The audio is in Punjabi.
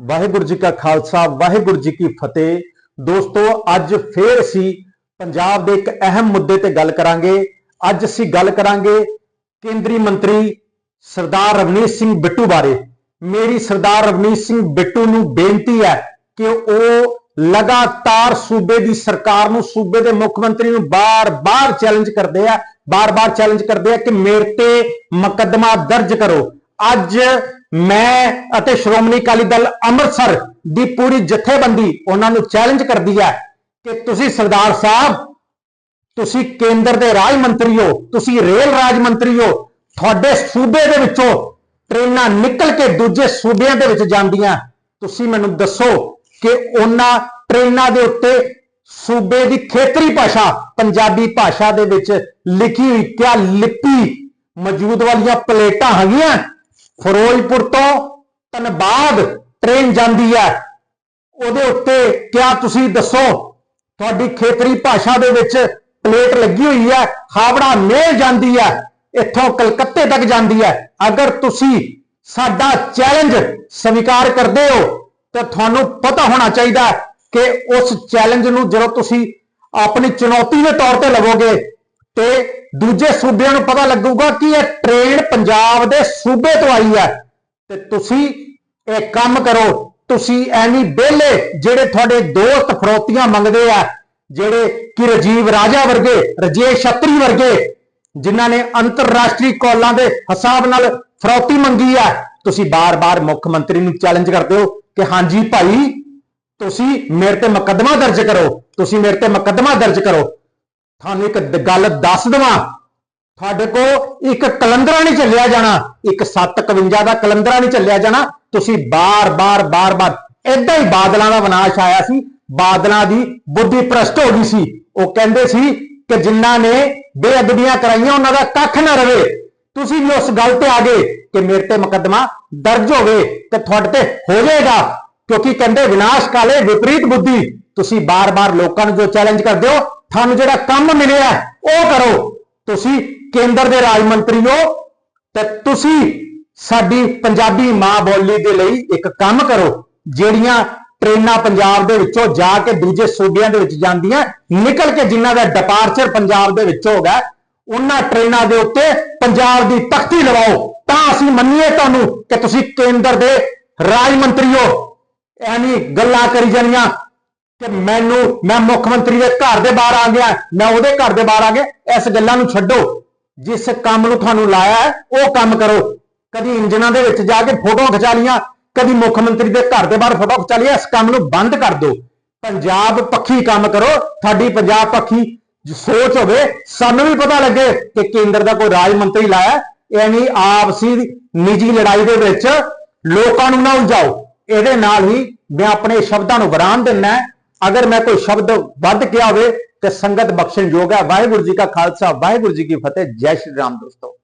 ਵਾਹਿਗੁਰੂ ਜੀ ਕਾ ਖਾਲਸਾ, ਵਾਹਿਗੁਰੂ ਜੀ ਕੀ ਫਤਿਹ। ਦੋਸਤੋ, ਅੱਜ ਫੇਰ ਅਸੀਂ ਪੰਜਾਬ ਦੇ ਇੱਕ ਅਹਿਮ ਮੁੱਦੇ ਤੇ ਗੱਲ ਕਰਾਂਗੇ। ਅੱਜ ਅਸੀਂ ਗੱਲ ਕਰਾਂਗੇ ਕੇਂਦਰੀ ਮੰਤਰੀ ਸਰਦਾਰ ਰਵਨੀਤ ਸਿੰਘ ਬਿੱਟੂ ਬਾਰੇ। ਮੇਰੀ ਸਰਦਾਰ ਰਵਨੀਤ ਸਿੰਘ ਬਿੱਟੂ ਨੂੰ ਬੇਨਤੀ ਹੈ ਕਿ ਉਹ ਲਗਾਤਾਰ ਸੂਬੇ ਦੀ ਸਰਕਾਰ ਨੂੰ, ਸੂਬੇ ਦੇ ਮੁੱਖ ਮੰਤਰੀ ਨੂੰ ਬਾਰ-ਬਾਰ ਚੈਲੰਜ ਕਰਦੇ ਆ, ਬਾਰ-ਬਾਰ ਚੈਲੰਜ ਕਰਦੇ ਆ ਕਿ ਮੇਰੇ ਤੇ ਮੁਕੱਦਮਾ ਦਰਜ ਕਰੋ। ਅੱਜ ਮੈਂ ਅਤੇ ਸ਼੍ਰੋਮਣੀ ਅਕਾਲੀ ਦਲ ਅੰਮ੍ਰਿਤਸਰ ਦੀ ਪੂਰੀ ਜਥੇਬੰਦੀ ਉਹਨਾਂ ਨੂੰ ਚੈਲੰਜ ਕਰਦੀ ਹੈ ਕਿ ਤੁਸੀਂ ਸਰਦਾਰ ਸਾਹਿਬ, ਤੁਸੀਂ ਕੇਂਦਰ ਦੇ ਰਾਜ ਮੰਤਰੀ ਹੋ, ਤੁਸੀਂ ਰੇਲ ਰਾਜ ਮੰਤਰੀ ਹੋ, ਤੁਹਾਡੇ ਸੂਬੇ ਦੇ ਵਿੱਚੋਂ ਟ੍ਰੇਨਾਂ ਨਿਕਲ ਕੇ ਦੂਜੇ ਸੂਬਿਆਂ ਦੇ ਵਿੱਚ ਜਾਂਦੀਆਂ। ਤੁਸੀਂ ਮੈਨੂੰ ਦੱਸੋ ਕਿ ਉਹਨਾਂ ਟ੍ਰੇਨਾਂ ਦੇ ਉੱਤੇ ਸੂਬੇ ਦੀ ਖੇਤਰੀ ਭਾਸ਼ਾ, ਪੰਜਾਬੀ ਭਾਸ਼ਾ ਦੇ ਵਿੱਚ ਲਿਖੀ ਹੋਈ ਕਿਆ ਲਿਪੀ ਮੌਜੂਦ ਵਾਲੀਆਂ ਪਲੇਟਾਂ ਹੈਗੀਆਂ? ਫਿਰੋਜ਼ਪੁਰ ਤੋਂ ਧਨਬਾਦ ਟ੍ਰੇਨ ਜਾਂਦੀ ਹੈ। ਉਹਦੇ ਉੱਤੇ ਕਿਆ ਤੁਸੀਂ ਦੱਸੋ? ਤੁਹਾਡੀ ਖੇਤਰੀ ਭਾਸ਼ਾ ਦੇ ਵਿੱਚ ਪਲੇਟ ਲੱਗੀ ਹੋਈ ਹੈ, ਹਾਵੜਾ ਮੇਲ ਜਾਂਦੀ ਹੈ, ਇੱਥੋਂ ਕਲਕੱਤੇ ਤੱਕ ਜਾਂਦੀ ਹੈ। ਅਗਰ ਤੁਸੀਂ ਸਾਡਾ ਚੈਲੰਜ ਸਵੀਕਾਰ ਕਰਦੇ ਹੋ, ਤਾਂ ਤੁਹਾਨੂੰ ਪਤਾ ਹੋਣਾ ਚਾਹੀਦਾ ਕਿ ਉਸ ਚੈਲੰਜ ਨੂੰ ਜਦੋਂ ਤੁਸੀਂ ਆਪਣੀ ਚੁਣੌਤੀ ਦੇ ਤੌਰ ਤੇ ਲਵੋਗੇ ਤੇ ਦੂਜੇ ਸੂਬਿਆਂ ਨੂੰ ਪਤਾ ਲੱਗੂਗਾ ਕਿ ਇਹ ਟ੍ਰੇਨ ਪੰਜਾਬ ਦੇ ਸੂਬੇ ਤੋਂ ਆਈ ਹੈ। ਤੇ ਤੁਸੀਂ ਇਹ ਕੰਮ ਕਰੋ। ਤੁਸੀਂ ਐਨੀ ਬੇਲੇ ਜਿਹੜੇ ਤੁਹਾਡੇ ਦੋਸਤ ਫਰੋਤੀਆਂ ਮੰਗਦੇ ਆ, ਜਿਹੜੇ ਕਿ ਰਜੀਵ ਰਾਜਾ ਵਰਗੇ, ਰਜੇਸ਼ ਛਤਰੀ ਵਰਗੇ, ਜਿਨ੍ਹਾਂ ਨੇ ਅੰਤਰਰਾਸ਼ਟਰੀ ਕਾਲਾਂ ਦੇ ਹਿਸਾਬ ਨਾਲ ਫਰੋਤੀ ਮੰਗੀ ਆ, ਤੁਸੀਂ ਬਾਰ-ਬਾਰ ਮੁੱਖ ਮੰਤਰੀ ਨੂੰ ਚੈਲੰਜ ਕਰਦੇ ਹੋ ਕਿ ਹਾਂਜੀ ਭਾਈ, ਤੁਸੀਂ ਮੇਰੇ ਤੇ ਮੁਕੱਦਮਾ ਦਰਜ ਕਰੋ। ਤੁਸੀਂ ਮੇਰੇ ਤੇ ਮੁਕੱਦਮਾ ਦਰਜ ਕਰੋ। ਤੁਹਾਨੂੰ ਇੱਕ ਗੱਲ ਦੱਸ ਦਵਾਂ। ਤੁਹਾਡੇ ਕੋ ਇੱਕ ਕਲੰਦਰਾ ਨਹੀਂ ਚੱਲਿਆ ਜਾਣਾ। ਇੱਕ 751 ਦਾ ਕਲੰਦਰਾ ਨਹੀਂ ਚੱਲਿਆ ਜਾਣਾ। ਤੁਸੀਂ ਬਾਰ-ਬਾਰ ਬਾਰ-ਬਾਰ ਏਦਾਂ ਹੀ ਬਾਦਲਾਂ ਦਾ ਵਿਨਾਸ਼ ਆਇਆ ਸੀ। ਬਾਦਲਾਂ ਦੀ ਬੁੱਧੀ ਭ੍ਰਸ਼ਟ ਹੋ ਗਈ ਸੀ। ਉਹ ਕਹਿੰਦੇ ਸੀ ਕਿ ਜਿਨ੍ਹਾਂ ਨੇ ਬੇਅਦਬੀਆਂ ਕਰਾਈਆਂ, ਉਹਨਾਂ ਦਾ ਕੱਖ ਨਾ ਰਵੇ। ਤੁਸੀਂ ਵੀ ਉਸ ਗੱਲ ਤੇ ਆ ਗਏ ਕਿ ਮੇਰੇ ਤੇ ਮੁਕੱਦਮਾ ਦਰਜ ਹੋਵੇ ਤੇ ਤੁਹਾਡੇ ਤੇ ਹੋ ਜਾਏਗਾ। ਕਿਉਂਕਿ ਕਹਿੰਦੇ ਵਿਨਾਸ਼ ਕਾਲੇ ਵਿਪਰੀਤ ਬੁੱਧੀ। ਤੁਸੀਂ ਬਾਰ-ਬਾਰ ਲੋਕਾਂ ਨੂੰ ਜੋ ਚੈਲੰਜ ਕਰਦੇ ਹੋ ਤੁਹਾਨੂੰ ਜਿਹੜਾ ਕੰਮ ਮਿਲਿਆ ਉਹ ਕਰੋ। ਤੁਸੀਂ ਕੇਂਦਰ ਦੇ ਰਾਜ ਮੰਤਰੀ ਹੋ ਤੇ ਤੁਸੀਂ ਸਾਡੀ ਪੰਜਾਬੀ ਮਾਂ ਬੋਲੀ ਦੇ ਲਈ ਇੱਕ ਕੰਮ ਕਰੋ, ਜਿਹੜੀਆਂ ਟ੍ਰੇਨਾਂ ਪੰਜਾਬ ਦੇ ਵਿੱਚੋਂ ਜਾ ਕੇ ਦੂਜੇ ਸੂਬਿਆਂ ਦੇ ਵਿੱਚ ਜਾਂਦੀਆਂ, ਨਿਕਲ ਕੇ ਜਿਨ੍ਹਾਂ ਦਾ ਡਿਪਾਰਚਰ ਪੰਜਾਬ ਦੇ ਵਿੱਚ ਹੋਗਾ ਉਹਨਾਂ ਟ੍ਰੇਨਾਂ ਦੇ ਉੱਤੇ ਪੰਜਾਬ ਦੀ ਤਖਤੀ ਲਵਾਓ। ਤਾਂ ਅਸੀਂ ਮੰਨੀਏ ਤੁਹਾਨੂੰ ਕਿ ਤੁਸੀਂ ਕੇਂਦਰ ਦੇ ਰਾਜ ਮੰਤਰੀ ਹੋ ਐਨੀ ਗੱਲਾਂ ਕਰੀ ਜਾਣੀਆਂ ਕਿ ਮੈਨੂੰ, ਮੈਂ ਮੁੱਖ ਮੰਤਰੀ ਦੇ ਘਰ ਦੇ ਬਾਹਰ ਆ ਗਿਆ, ਮੈਂ ਉਹਦੇ ਘਰ ਦੇ ਬਾਹਰ ਆ ਗਿਆ, ਇਸ ਗੱਲਾਂ ਨੂੰ ਛੱਡੋ। ਜਿਸ ਕੰਮ ਨੂੰ ਤੁਹਾਨੂੰ ਲਾਇਆ ਹੈ, ਉਹ ਕੰਮ ਕਰੋ। ਕਦੀ ਇੰਜਨਾਂ ਦੇ ਵਿੱਚ ਜਾ ਕੇ ਫੋਟੋਆਂ ਖਿਚਾ ਲੀਆਂ ਕਦੀ ਮੁੱਖ ਮੰਤਰੀ ਦੇ ਘਰ ਦੇ ਬਾਹਰ ਫੋਟੋ ਖਿਚਾ ਲਈ ਇਸ ਕੰਮ ਨੂੰ ਬੰਦ ਕਰ ਦਿਓ। ਪੰਜਾਬ ਪੱਖੀ ਕੰਮ ਕਰੋ, ਤੁਹਾਡੀ ਪੰਜਾਬ ਪੱਖੀ ਸੋਚ ਹੋਵੇ, ਸਾਨੂੰ ਵੀ ਪਤਾ ਲੱਗੇ ਕਿ ਕੇਂਦਰ ਦਾ ਕੋਈ ਰਾਜ ਮੰਤਰੀ ਲਾਇਆ ਐਵੇਂ ਆਪਸੀ ਨਿੱਜੀ ਲੜਾਈ ਦੇ ਵਿੱਚ ਲੋਕਾਂ ਨੂੰ ਨਾ ਉਲਝਾਓ। ਇਹਦੇ ਨਾਲ ਹੀ ਮੈਂ ਆਪਣੇ ਸ਼ਬਦਾਂ ਨੂੰ ਵਿਰਾਮ ਦਿੰਦਾ ਅਗਰ ਮੈਂ ਕੋਈ ਸ਼ਬਦ ਵੱਧ ਕਿਹਾ ਹੋਵੇ ਤੇ ਸੰਗਤ ਬਖਸ਼ਣ ਯੋਗ ਹੈ। ਵਾਹਿਗੁਰੂ ਜੀ ਕਾ ਖਾਲਸਾ, ਵਾਹਿਗੁਰੂ ਜੀ ਕੀ ਫਤਿਹ। ਜੈ ਸ਼੍ਰੀ ਰਾਮ ਦੋਸਤੋ।